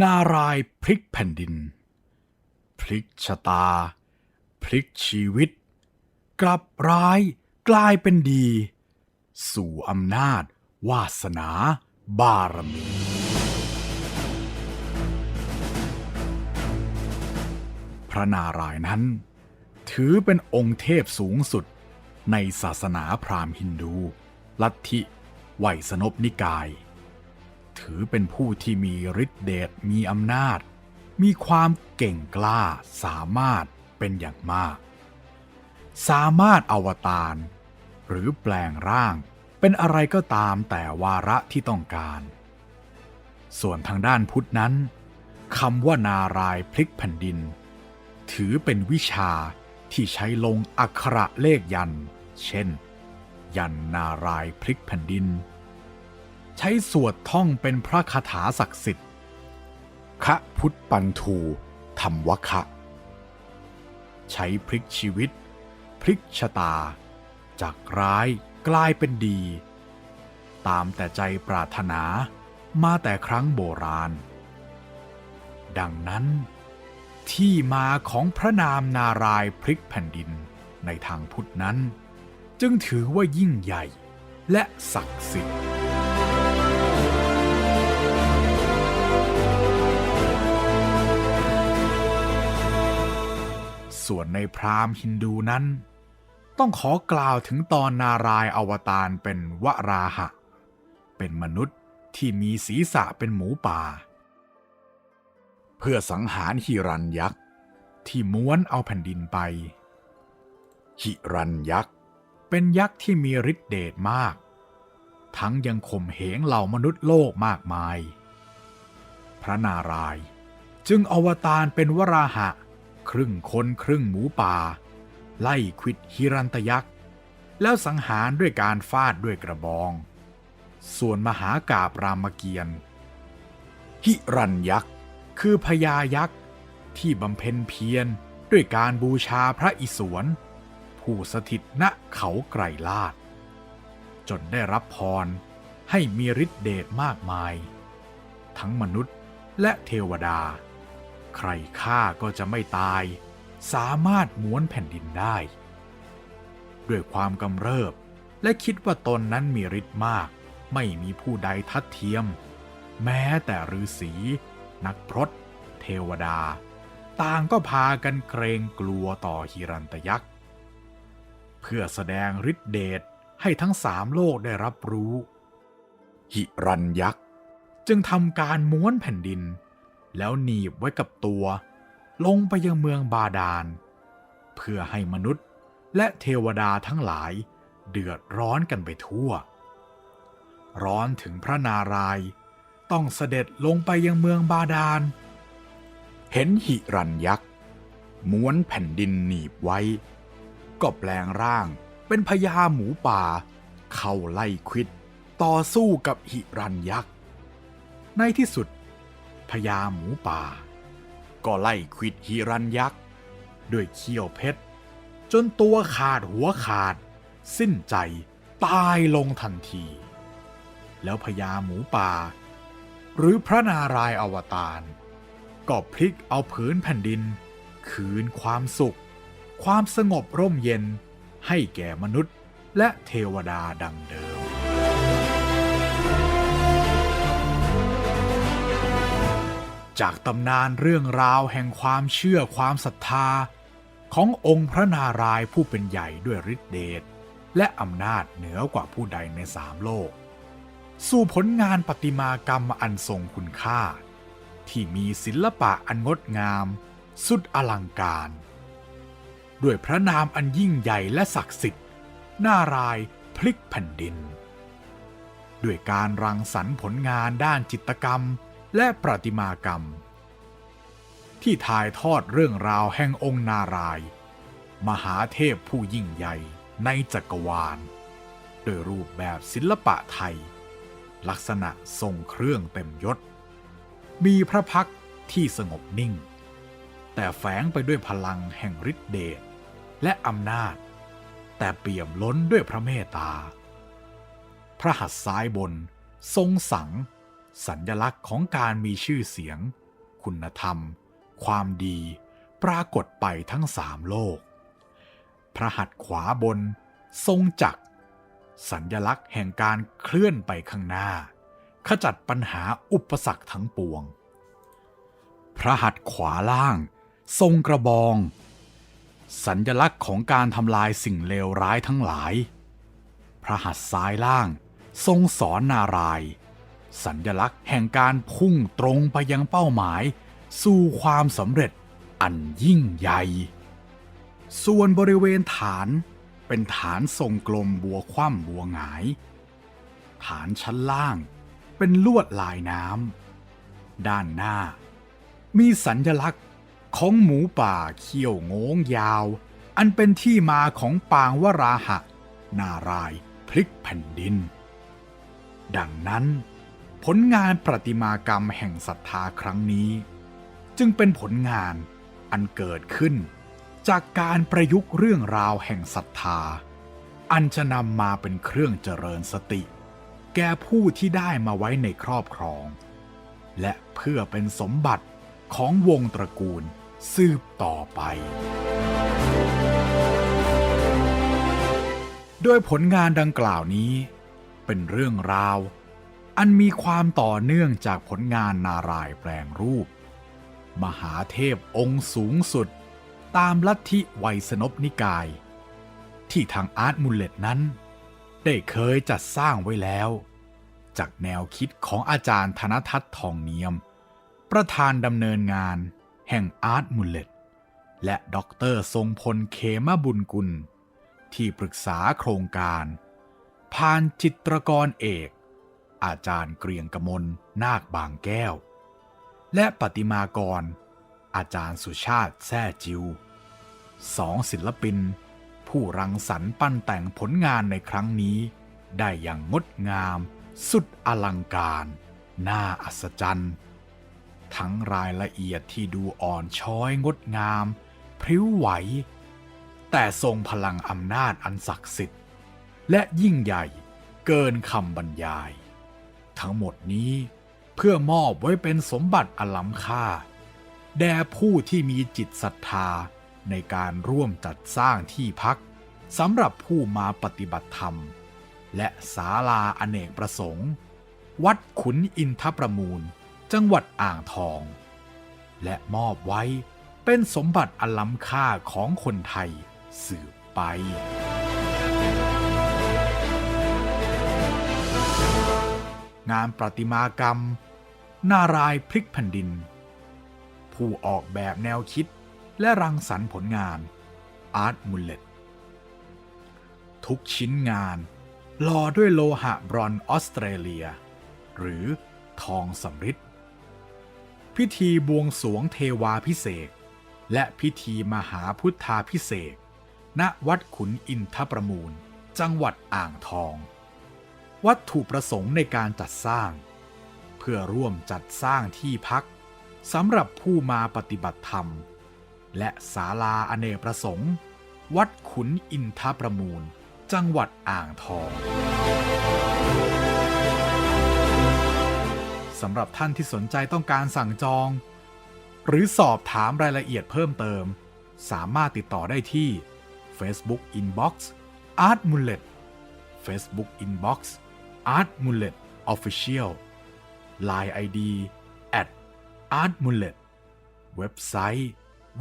นารายพลิกแผ่นดิน พลิกชะตา พลิกชีวิต กลับร้ายกลายเป็นดี สู่อำนาจ วาสนา บารมี พระนารายณ์นั้น ถือเป็นองค์เทพสูงสุดในศาสนาพราหมณ์ฮินดู ลัทธิไวยสนบนิกาย ถือเป็นผู้ที่มีฤทธิเดชมีอำนาจ มีความเก่งกล้าสามารถเป็นอย่างมาก สามารถอวตารหรือแปลงร่างเป็นอะไรก็ตามแต่วาระที่ต้องการ ส่วนทางด้านพุทธนั้นคำว่านารายพลิกแผ่นดิน ถือเป็นวิชาที่ใช้ลงอักขระเลขยัน เช่น ยันนารายพลิกแผ่นดิน ช้สวดท่องเป็นพระคาถาศักดิ์สิทธิ์ คะพุทธปันทูธรรมวคะ ใช้พลิกชีวิต พลิกชะตา จากร้ายกลายเป็นดี ตามแต่ใจปรารถนามาแต่ครั้งโบราณ ดังนั้น ที่มาของพระนามนารายพลิกแผ่นดินในทางพุทธนั้น จึงถือว่ายิ่งใหญ่และศักดิ์สิทธิ์ ส่วนในพราหมณ์ฮินดูนั้น ต้องขอกล่าวถึงตอนนารายอวตารเป็นวราหะ เป็นมนุษย์ที่มีศีรษะเป็นหมูป่า เพื่อสังหารหิรันยักษ์ที่ม้วนเอาแผ่นดินไป หิรันยักษ์เป็นยักษ์ที่มีฤทธิเดชมาก ทั้งยังข่มเหงเหล่ามนุษย์โลกมากมาย พระนารายณ์จึงอวตารเป็นวราหะ ครึ่งคนครึ่งหมูป่า ไล่ควิดฮิรันตยักษ์ แล้วสังหารด้วยการฟาดด้วยกระบอง ส่วนมหากาบรามเกียรติ์หิรันยักษ์ คือพญายักษ์ ที่บำเพ็ญเพียรด้วยการบูชาพระอิศวร ผู้สถิตณเขาไกรลาด จนได้รับพรให้มีฤทธิเดชมากมาย ทั้งมนุษย์และเทวดา ใครฆ่าก็จะไม่ตาย สามารถม้วนแผ่นดินได้ ด้วยความกำเริบและคิดว่าตนนั้นมีฤทธิ์มาก ไม่มีผู้ใดทัดเทียม แม้แต่ฤาษี นักพรตเทวดา ต่างก็พากันเกรงกลัวต่อฮิรันตยักษ์ เพื่อแสดงฤทธิเดชให้ทั้งสามโลกได้รับรู้ หิรันยักษ์จึงทำการม้วนแผ่นดิน แล้วหนีบไว้กับตัว ลงไปยังเมืองบาดาล เพื่อให้มนุษย์และเทวดาทั้งหลายเดือดร้อนกันไปทั่ว ร้อนถึงพระนารายต้องเสด็จลงไปยังเมืองบาดาล เห็นหิรันยักษ์ม้วนแผ่นดินหนีบไว้ ก็แปลงร่างเป็นพญาหมูป่า เข้าไล่ควิดต่อสู้กับหิรันยักษ์ในที่สุด พญาหมูป่า ก็ไล่ควิดหิรันยักษ์ ด้วยเขี้ยวเพชร จนตัวขาดหัวขาด สิ้นใจตายลงทันที แล้วพญาหมูป่า หรือพระนารายณ์อวตารก็พลิกเอาผืนแผ่นดิน คืนความสุข ความสงบร่มเย็นให้แก่มนุษย์และเทวดาดังเดิม จากตำนานเรื่องราวแห่งความเชื่อความศรัทธา ขององค์พระนารายณ์ผู้เป็นใหญ่ด้วยฤทธิเดชและอำนาจเหนือกว่าผู้ใดในสามโลก สู่ผลงานประติมากรรมอันทรงคุณค่า ที่มีศิลปะอันงดงาม สุดอลังการ ด้วยพระนามอันยิ่งใหญ่และศักดิ์สิทธิ์นารายพลิกแผ่นดิน ด้วยการรังสรรค์ผลงานด้านจิตรกรรม และประติมากรรม ที่ถ่ายทอดเรื่องราวแห่งองค์นาราย มหาเทพผู้ยิ่งใหญ่ในจักรวาล โดยรูปแบบศิลปะไทย ลักษณะทรงเครื่องเต็มยศ มีพระพักที่สงบนิ่ง แต่แฝงไปด้วยพลังแห่งฤทธิเดชและอำนาจ แต่เปี่ยมล้นด้วยพระเมตตา พระหัตถ์ซ้ายบน ทรงสัง สัญลักษณ์ของการมีชื่อเสียง คุณธรรม ความดี ปรากฏไปทั้งสามโลก พระหัตถ์ขวาบน ทรงจักร สัญญลักษณ์แห่งการเคลื่อนไปข้างหน้า ขจัดปัญหาอุปสรรคทั้งปวง พระหัตถ์ขวาล่าง ทรงกระบอง สัญญลักษณ์ของการทำลายสิ่งเลวร้ายทั้งหลาย พระหัตถ์ซ้ายล่าง ทรงสอนนารายณ์ สัญญลักษณ์แห่งการพุ่งตรงไปยังเป้าหมาย สู่ความสำเร็จอันยิ่งใหญ่ ส่วนบริเวณฐานเป็นฐานทรงกลมบัวคว่ำบัวหงาย ฐานชั้นล่างเป็นลวดลายน้ำด้านหน้า มีสัญญลักษณ์ของหมูป่าเขี้ยวโงงยาว อันเป็นที่มาของปางวราหะ นารายพลิกแผ่นดิน ดังนั้น ผลงานประติมากรรมแห่งศรัทธาครั้งนี้ จึงเป็นผลงานอันเกิดขึ้น จากการประยุกต์เรื่องราวแห่งศรัทธา อันจะนำมาเป็นเครื่องเจริญสติ แก่ผู้ที่ได้มาไว้ในครอบครอง และเพื่อเป็นสมบัติของวงตระกูลสืบต่อไป โดยผลงานดังกล่าวนี้ เป็นเรื่องราว อันมีความต่อเนื่องจากผลงานนารายแปลงรูป มหาเทพองค์สูงสุด ตามลัทธิไวยสนพนิกาย ที่ทางอาร์ตมูลเลตนั้น ได้เคยจัดสร้างไว้แล้ว จากแนวคิดของอาจารย์ธนทัศน์ทองเนียม ประธานดำเนินงานแห่งอาร์ตมูลเลตและด็อกเตอร์ทรงพลเขมบุญกุล ที่ปรึกษาโครงการ ผ่านจิตรกรเอก อาจารย์เกรียงกมลนาคบางแก้ว และปฏิมากร อาจารย์สุชาติแซ่จิวสองศิลปิน ผู้รังสรรค์ปั้นแต่งผลงานในครั้งนี้ ได้อย่างงดงาม สุดอลังการ น่าอัศจรรย์ ทั้งรายละเอียดที่ดูอ่อนช้อยงดงาม พริ้วไหว แต่ทรงพลังอำนาจอันศักดิ์สิทธิ์ และยิ่งใหญ่เกินคำบรรยาย ทั้งหมดนี้ เพื่อมอบไว้เป็นสมบัติอล้ำค่า แด่ผู้ที่มีจิตศรัทธาในการร่วมจัดสร้างที่พักสำหรับผู้มาปฏิบัติธรรม และศาลาอเนกประสงค์ วัดขุนอินทประมูล จังหวัดอ่างทอง และมอบไว้เป็นสมบัติอล้ำค่าของคนไทยสืบไป งานประติมากรรม นารายพลิกแผ่นดิน ผู้ออกแบบแนวคิดและรังสรรค์ผลงานอาร์ตมูลเลตทุกชิ้นงานหล่อด้วยโลหะบรอนออสเตรเลีย หรือทองสำริดพิธีบวงสวงเทวาพิเศษและพิธีมหาพุทธาพิเศษณวัดขุนอินทประมูล จังหวัดอ่างทอง วัตถุประสงค์ในการจัดสร้าง เพื่อร่วมจัดสร้างที่พักสำหรับผู้มาปฏิบัติธรรม และศาลาอเนกประสงค์ วัดขุนอินทประมูล จังหวัดอ่างทองสำหรับท่านที่สนใจต้องการสั่งจอง หรือสอบถามรายละเอียดเพิ่มเติม สามารถติดต่อได้ที่ Facebook Inbox Art Mullet Facebook Inbox Art Mullet Official Line ID at Art Mullet เว็บไซต์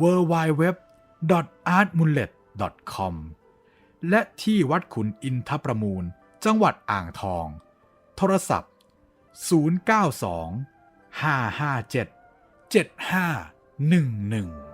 www.artmullet.com และที่วัดขุนอินทประมูล จังหวัดอ่างทอง โทรศัพท์ 092 557 7511